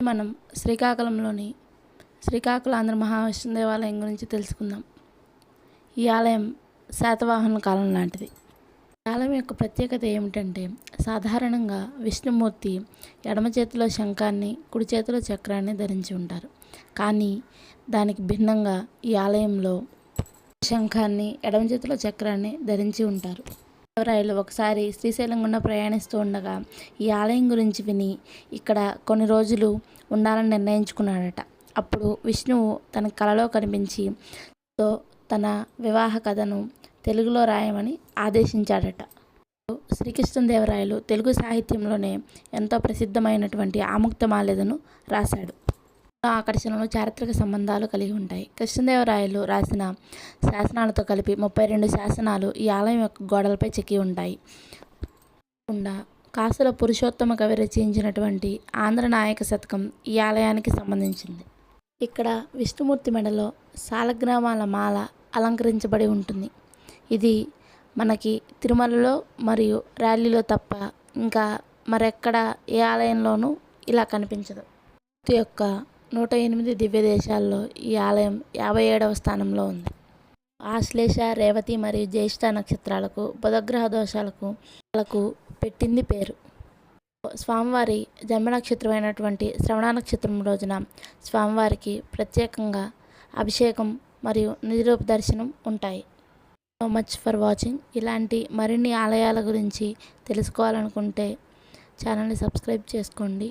మనం శ్రీకాకుళంలోని శ్రీకాకుళాంధ్ర మహావిష్ణు దేవాలయం గురించి తెలుసుకుందాం. ఈ ఆలయం శాతవాహన కాలం లాంటిది. ఈ ఆలయం యొక్క ప్రత్యేకత ఏమిటంటే సాధారణంగా విష్ణుమూర్తి ఎడమ చేతిలో శంఖాన్ని కుడి చేతిలో చక్రాన్ని ధరించి ఉంటారు. కానీ దానికి భిన్నంగా ఈ ఆలయంలో శంఖాన్ని ఎడమ చేతిలో చక్రాన్ని ధరించి ఉంటారు. దేవరాయలు ఒకసారి శ్రీశైలం గుండా ప్రయాణిస్తూ ఉండగా ఈ ఆలయం గురించి విని ఇక్కడ కొన్ని రోజులు ఉండాలని నిర్ణయించుకున్నాడట. అప్పుడు విష్ణువు తన కలలో కనిపించి తో తన వివాహ కథను తెలుగులో రాయమని ఆదేశించాడట. శ్రీకృష్ణదేవరాయలు తెలుగు సాహిత్యంలోనే ఎంతో ప్రసిద్ధమైనటువంటి ఆముక్తమాలేదను రాశాడు. ఆకర్షణలు చారిత్రక సంబంధాలు కలిగి ఉంటాయి. కృష్ణదేవరాయలు రాసిన శాసనాలతో కలిపి ముప్పై రెండు శాసనాలు ఈ ఆలయం యొక్క గోడలపై చెక్కి ఉంటాయి. కాకుండా కాసుల పురుషోత్తమ కవి రచించినటువంటి ఆంధ్ర నాయక శతకం ఈ ఆలయానికి సంబంధించింది. ఇక్కడ విష్ణుమూర్తి మెడలో సాలగ్రామాల మాల అలంకరించబడి ఉంటుంది. ఇది మనకి తిరుమలలో మరియు ర్యాలీలో తప్ప ఇంకా మరెక్కడ ఏ ఆలయంలోనూ ఇలా కనిపించదు. యొక్క నూట ఎనిమిది దివ్య దేశాల్లో ఈ ఆలయం యాభై ఏడవ స్థానంలో ఉంది. ఆశ్లేష రేవతి మరియు జ్యేష్ఠ నక్షత్రాలకు బుధగ్రహ దోషాలకు వాళ్ళకు పెట్టింది పేరు. స్వామివారి జన్మ నక్షత్రమైనటువంటి శ్రవణ నక్షత్రం రోజున స్వామివారికి ప్రత్యేకంగా అభిషేకం మరియు నిధిరూప దర్శనం ఉంటాయి. సో మచ్ ఫర్ వాచింగ్ ఇలాంటి మరిన్ని ఆలయాల గురించి తెలుసుకోవాలనుకుంటే ఛానల్ని సబ్స్క్రైబ్ చేసుకోండి.